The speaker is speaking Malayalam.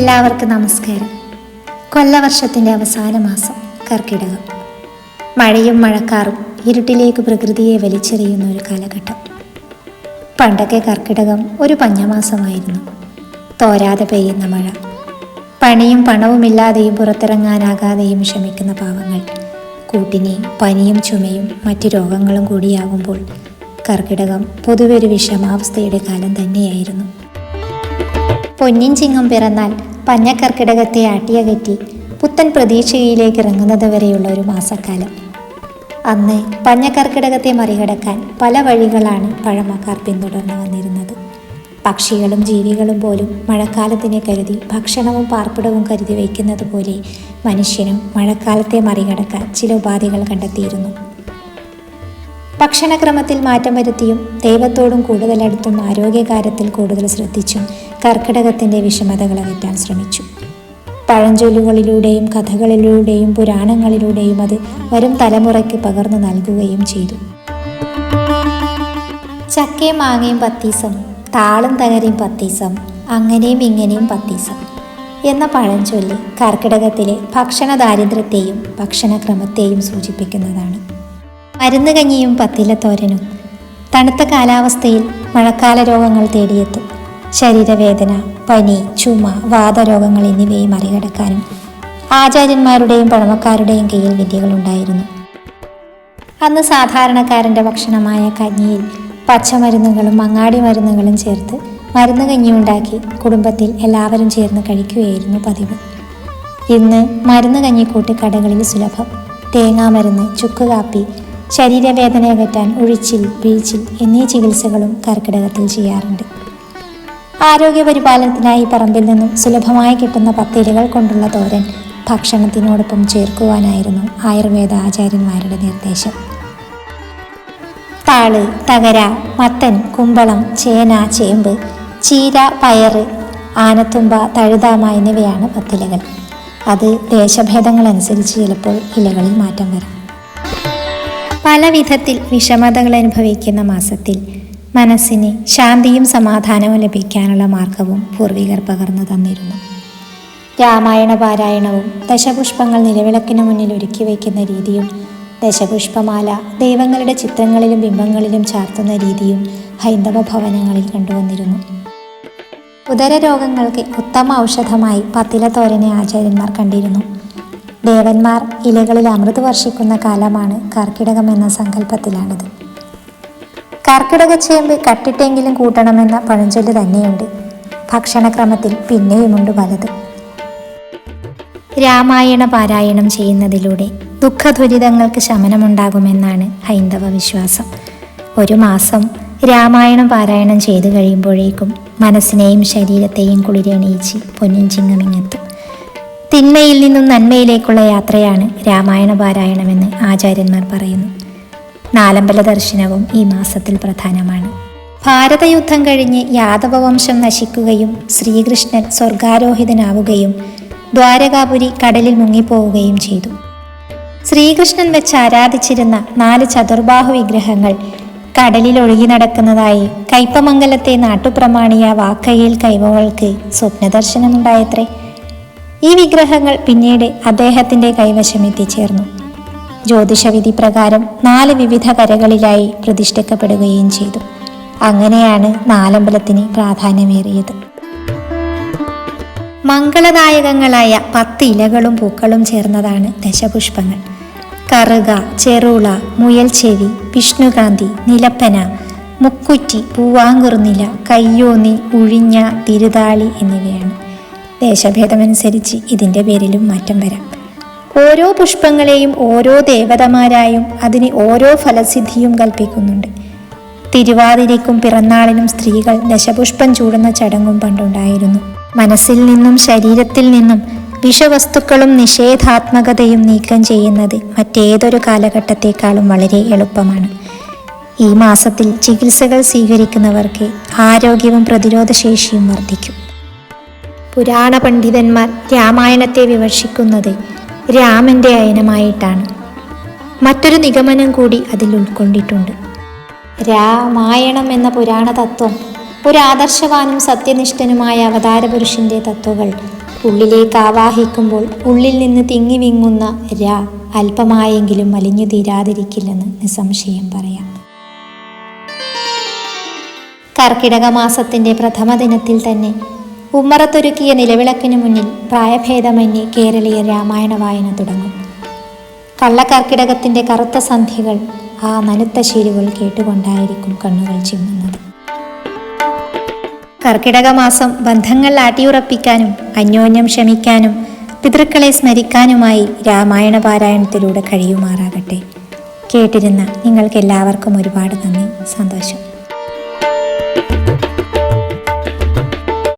എല്ലാവർക്കും നമസ്കാരം. കൊല്ലവർഷത്തിന്റെ അവസാന മാസം കർക്കിടകം. മഴയും മഴക്കാറും ഇരുട്ടിലേക്ക് പ്രകൃതിയെ വലിച്ചെറിയുന്ന ഒരു കാലഘട്ടം. പണ്ടൊക്കെ കർക്കിടകം ഒരു പഞ്ഞമാസമായിരുന്നു. തോരാതെ പെയ്യുന്ന മഴ. പണിയും പണവുമില്ലാതെയും പുറത്തിറങ്ങാനാകാതെയും വിഷമിക്കുന്ന പാവങ്ങൾ. കൂട്ടിനി പനിയും ചുമയും മറ്റ് രോഗങ്ങളും കൂടിയാകുമ്പോൾ കർക്കിടകം പൊതുവെ ഒരു വിഷമാവസ്ഥയുടെ കാലം തന്നെയായിരുന്നു. പൊന്നിൻ ചിങ്ങം പിറന്നാൽ പഞ്ഞക്കർക്കിടകത്തെ ആട്ടിയകറ്റി പുത്തൻ പ്രതീക്ഷയിലേക്ക് ഇറങ്ങുന്നത് വരെയുള്ള ഒരു മാസക്കാലം. അന്ന് പഞ്ഞക്കർക്കിടകത്തെ മറികടക്കാൻ പല വഴികളാണ് പഴമക്കാർ പിന്തുടർന്നു വന്നിരുന്നത്. പക്ഷികളും ജീവികളും പോലും മഴക്കാലത്തിനെ കരുതി ഭക്ഷണവും പാർപ്പിടവും കരുതി വയ്ക്കുന്നത് പോലെ മനുഷ്യനും മഴക്കാലത്തെ മറികടക്കാൻ ചില ഉപാധികൾ കണ്ടെത്തിയിരുന്നു. ഭക്ഷണക്രമത്തിൽ മാറ്റം വരുത്തിയും ദൈവത്തോടും കൂടുതൽ അടുത്തും ആരോഗ്യകാര്യത്തിൽ കൂടുതൽ ശ്രദ്ധിച്ചും കർക്കിടകത്തിന്റെ വിഷമതകൾ അകറ്റാൻ ശ്രമിച്ചു. പഴഞ്ചൊല്ലുകളിലൂടെയും കഥകളിലൂടെയും പുരാണങ്ങളിലൂടെയും അത് വരും തലമുറയ്ക്ക് പകർന്നു നൽകുകയും ചെയ്തു. ചക്കയും മാങ്ങയും പത്തീസം താളും തകരയും പത്തീസം അങ്ങനെയും ഇങ്ങനെയും പത്തീസം എന്ന പഴഞ്ചൊല്ല് കർക്കിടകത്തിലെ ഭക്ഷണ ദാരിദ്ര്യത്തെയും ഭക്ഷണക്രമത്തെയും സൂചിപ്പിക്കുന്നതാണ്. മരുന്ന് കഞ്ഞിയും പത്തില തോരനും. തണുത്ത കാലാവസ്ഥയിൽ മഴക്കാല രോഗങ്ങൾ തേടിയെത്തും. ശരീരവേദന പനി ചുമ വാതരോഗങ്ങൾ എന്നിവയെ മറികടക്കാനും ആചാര്യന്മാരുടെയും പഴമക്കാരുടെയും വിദ്യകൾ വിദ്യകളുണ്ടായിരുന്നു അന്ന് സാധാരണക്കാരന്റെ ഭക്ഷണമായ കഞ്ഞിയിൽ പച്ചമരുന്നുകളും മങ്ങാടി മരുന്നുകളും ചേർത്ത് മരുന്ന് കഞ്ഞി ഉണ്ടാക്കി കുടുംബത്തിൽ എല്ലാവരും ചേർന്ന് കഴിക്കുകയായിരുന്നു പതിവ്. ഇന്ന് മരുന്ന് കഞ്ഞിക്കൂട്ട് കടകളിൽ സുലഭം. തേങ്ങാമരുന്ന് ചുക്കുകാപ്പി ശരീരവേദന അകറ്റാൻ ഒഴിച്ചിൽ വീഴ്ചിൽ എന്നീ ചികിത്സകളും കർക്കിടകത്തിൽ ചെയ്യാറുണ്ട്. ആരോഗ്യ പരിപാലനത്തിനായി പറമ്പിൽ നിന്നും സുലഭമായി കിട്ടുന്ന പത്തിലകൾ കൊണ്ടുള്ള തോരൻ ഭക്ഷണത്തിനോടൊപ്പം ചേർക്കുവാനായിരുന്നു ആയുർവേദ ആചാര്യന്മാരുടെ നിർദ്ദേശം. താൾ തകര മത്തൻ കുമ്പളം ചേന ചേമ്പ് ചീര പയറ് ആനത്തുമ്പ തഴുതാമ എന്നിവയാണ് പത്തിലകൾ. അത് ദേശഭേദങ്ങളനുസരിച്ച് ചിലപ്പോൾ ഇലകളിൽ മാറ്റം വരാം. പല വിധത്തിൽ വിഷമതകൾ അനുഭവിക്കുന്ന മാസത്തിൽ മനസ്സിന് ശാന്തിയും സമാധാനവും ലഭിക്കാനുള്ള മാർഗവും പൂർവികർ പകർന്നു തന്നിരുന്നു. രാമായണ പാരായണവും ദശപുഷ്പങ്ങൾ നിലവിളക്കിന് മുന്നിൽ ഒരുക്കി വയ്ക്കുന്ന രീതിയും ദശപുഷ്പമാല ദൈവങ്ങളുടെ ചിത്രങ്ങളിലും ബിംബങ്ങളിലും ചാർത്തുന്ന രീതിയും ഹൈന്ദവ ഭവനങ്ങളിൽ കണ്ടുവന്നിരുന്നു. ഉദര രോഗങ്ങൾക്ക് ഉത്തമ ഔഷധമായി പത്തില തോരനെ ആചാര്യന്മാർ കണ്ടിരുന്നു. ദേവന്മാർ ഇലകളിൽ അമൃത് വർഷിക്കുന്ന കാലമാണ് കർക്കിടകം എന്ന സങ്കല്പത്തിലാണിത്. കർക്കിടക ചേമ്പ് കട്ടിട്ടെങ്കിലും കൂട്ടണമെന്ന പഴഞ്ചൊല്ല് തന്നെയുണ്ട്. ഭക്ഷണക്രമത്തിൽ പിന്നെയുമുണ്ട് പലത്. രാമായണ പാരായണം ചെയ്യുന്നതിലൂടെ ദുഃഖദുരിതങ്ങൾക്ക് ശമനമുണ്ടാകുമെന്നാണ് ഹൈന്ദവ വിശ്വാസം. ഒരു മാസം രാമായണം പാരായണം ചെയ്തു കഴിയുമ്പോഴേക്കും മനസ്സിനെയും ശരീരത്തെയും കുളിരണിയിച്ച് പൊന്നിൻ ചിങ്ങമിങ്ങെത്തും തിന്മയിൽ നിന്നും നന്മയിലേക്കുള്ള യാത്രയാണ് രാമായണ പാരായണമെന്ന് ആചാര്യന്മാർ പറയുന്നു. നാലമ്പല ദർശനവും ഈ മാസത്തിൽ പ്രധാനമാണ്. ഭാരതയുദ്ധം കഴിഞ്ഞ് യാദവവംശം നശിക്കുകയും ശ്രീകൃഷ്ണൻ സ്വർഗാരോഹിതനാവുകയും ദ്വാരകാപുരി കടലിൽ മുങ്ങിപ്പോവുകയും ചെയ്തു. ശ്രീകൃഷ്ണൻ വെച്ച് ആരാധിച്ചിരുന്ന നാല് ചതുർബാഹു വിഗ്രഹങ്ങൾ കടലിൽ ഒഴുകി നടക്കുന്നതായി കയ്പമംഗലത്തെ നാട്ടുപ്രമാണിയ വാക്കയിൽ കൈവകൾക്ക് സ്വപ്നദർശനമുണ്ടായത്രേ. ഈ വിഗ്രഹങ്ങൾ പിന്നീട് അദ്ദേഹത്തിന്റെ കൈവശം എത്തിച്ചേർന്നു. ജ്യോതിഷവിധി പ്രകാരം നാല് വിവിധ കരകളിലായി പ്രതിഷ്ഠിക്കപ്പെടുകയും ചെയ്തു. അങ്ങനെയാണ് നാലമ്പലത്തിന് പ്രാധാന്യമേറിയത്. മംഗളദായകങ്ങളായ പത്ത് ഇലകളും പൂക്കളും ചേർന്നതാണ് ദശപുഷ്പങ്ങൾ. കറുക ചെറുള മുയൽച്ചെവി വിഷ്ണുകാന്തി നിലപ്പന മുക്കുറ്റി പൂവാങ്കുറുനില കയ്യോന്നി ഉഴിഞ്ഞ തിരുതാളി എന്നിവയാണ്. ദേശഭേദമനുസരിച്ച് ഇതിന്റെ പേരിലും മാറ്റം വരാം. ഓരോ പുഷ്പങ്ങളെയും ഓരോ ദേവതമാരായും അതിന് ഓരോ ഫലസിദ്ധിയും കൽപ്പിക്കുന്നുണ്ട്. തിരുവാതിരയ്ക്കും പിറന്നാളിനും സ്ത്രീകൾ ദശപുഷ്പം ചൂടുന്ന ചടങ്ങും പണ്ടുണ്ടായിരുന്നു. മനസ്സിൽ നിന്നും ശരീരത്തിൽ നിന്നും വിഷവസ്തുക്കളും നിഷേധാത്മകതയും നീക്കം ചെയ്യുന്നത് മറ്റേതൊരു കാലഘട്ടത്തെക്കാളും വളരെ എളുപ്പമാണ്. ഈ മാസത്തിൽ ചികിത്സകൾ സ്വീകരിക്കുന്നവർക്ക് ആരോഗ്യവും പ്രതിരോധശേഷിയും വർദ്ധിക്കും. പുരാണ പണ്ഡിതന്മാർ രാമായണത്തെ വിമർശിക്കുന്നത് രാമന്റെ അയനമായിട്ടാണ്. മറ്റൊരു നിഗമനം കൂടി അതിൽ ഉൾക്കൊണ്ടിട്ടുണ്ട്. രാമായണം എന്ന പുരാണ തത്വം ഒരു ആദർശവാനും സത്യനിഷ്ഠനുമായ അവതാരപുരുഷന്റെ തത്വങ്ങൾ ഉള്ളിലേക്ക് ആവാഹിക്കുമ്പോൾ ഉള്ളിൽ നിന്ന് തിങ്ങി വിങ്ങുന്ന രാ അല്പമായെങ്കിലും മലിഞ്ഞു തീരാതിരിക്കില്ലെന്ന് നിസ്സംശയം പറയാം. കർക്കിടക മാസത്തിന്റെ പ്രഥമ ദിനത്തിൽ തന്നെ ഉമ്മറത്തൊരുക്കിയ നിലവിളക്കിനു മുന്നിൽ പ്രായഭേദമന്യേ കേരളീയ രാമായണ വായന തുടങ്ങും. കള്ളക്കർക്കിടകത്തിന്റെ കറുത്ത സന്ധ്യകൾ ആ നനുത്ത ശീലുകൾ കേട്ടുകൊണ്ടായിരിക്കും കണ്ണുകൾ ചിമ്മുന്നത്. കർക്കിടക മാസം ബന്ധങ്ങൾ ആട്ടിയുറപ്പിക്കാനും അന്യോന്യം ക്ഷമിക്കാനും പിതൃക്കളെ സ്മരിക്കാനുമായി രാമായണ പാരായണത്തിലൂടെ കഴിയുമാറാകട്ടെ. കേട്ടിരുന്ന നിങ്ങൾക്കെല്ലാവർക്കും ഒരുപാട് നന്ദി സന്തോഷം.